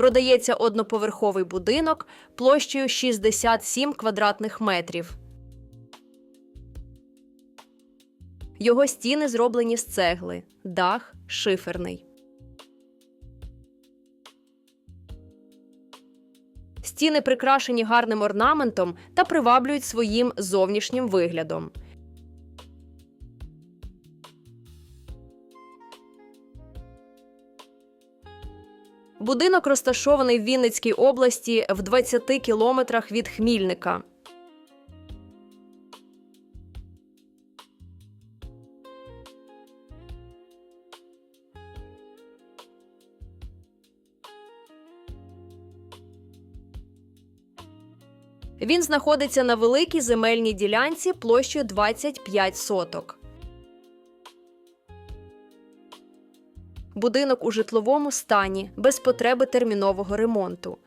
Продається одноповерховий будинок площею 67 квадратних метрів. Його стіни зроблені з цегли, дах шиферний. Стіни прикрашені гарним орнаментом та приваблюють своїм зовнішнім виглядом. Будинок розташований в Вінницькій області в 20 кілометрах від Хмільника. Він знаходиться на великій земельній ділянці площею 25 соток. Будинок у житловому стані без потреби термінового ремонту.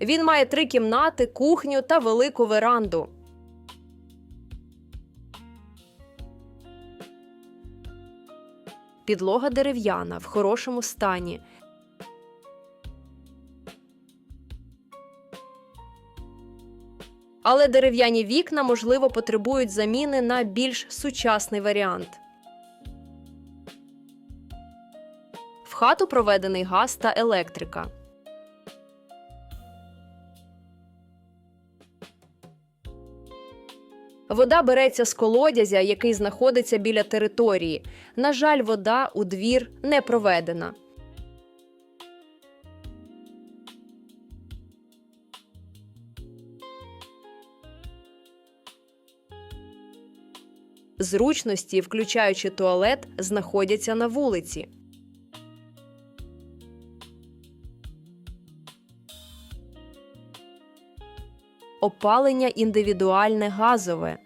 Він має три кімнати, кухню та велику веранду. Підлога дерев'яна в хорошому стані. Але дерев'яні вікна, можливо, потребують заміни на більш сучасний варіант. В хату проведений газ та електрика. Вода береться з колодязя, який знаходиться біля території. На жаль, вода у двір не проведена. Зручності, включаючи туалет, знаходяться на вулиці. Опалення індивідуальне газове.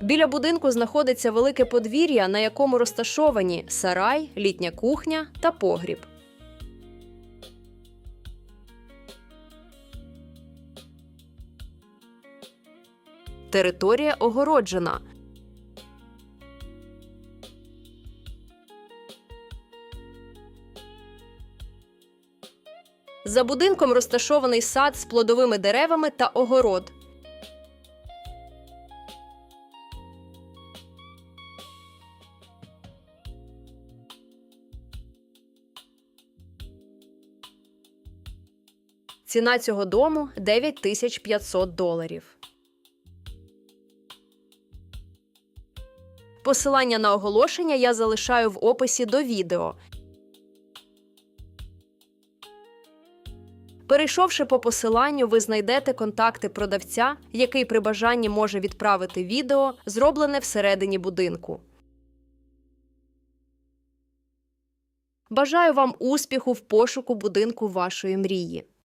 Біля будинку знаходиться велике подвір'я, на якому розташовані сарай, літня кухня та погріб. Територія огороджена. За будинком розташований сад з плодовими деревами та огород. Ціна цього дому 9500 доларів. Посилання на оголошення я залишаю в описі до відео. Перейшовши по посиланню, ви знайдете контакти продавця, який при бажанні може відправити відео, зроблене всередині будинку. Бажаю вам успіху в пошуку будинку вашої мрії.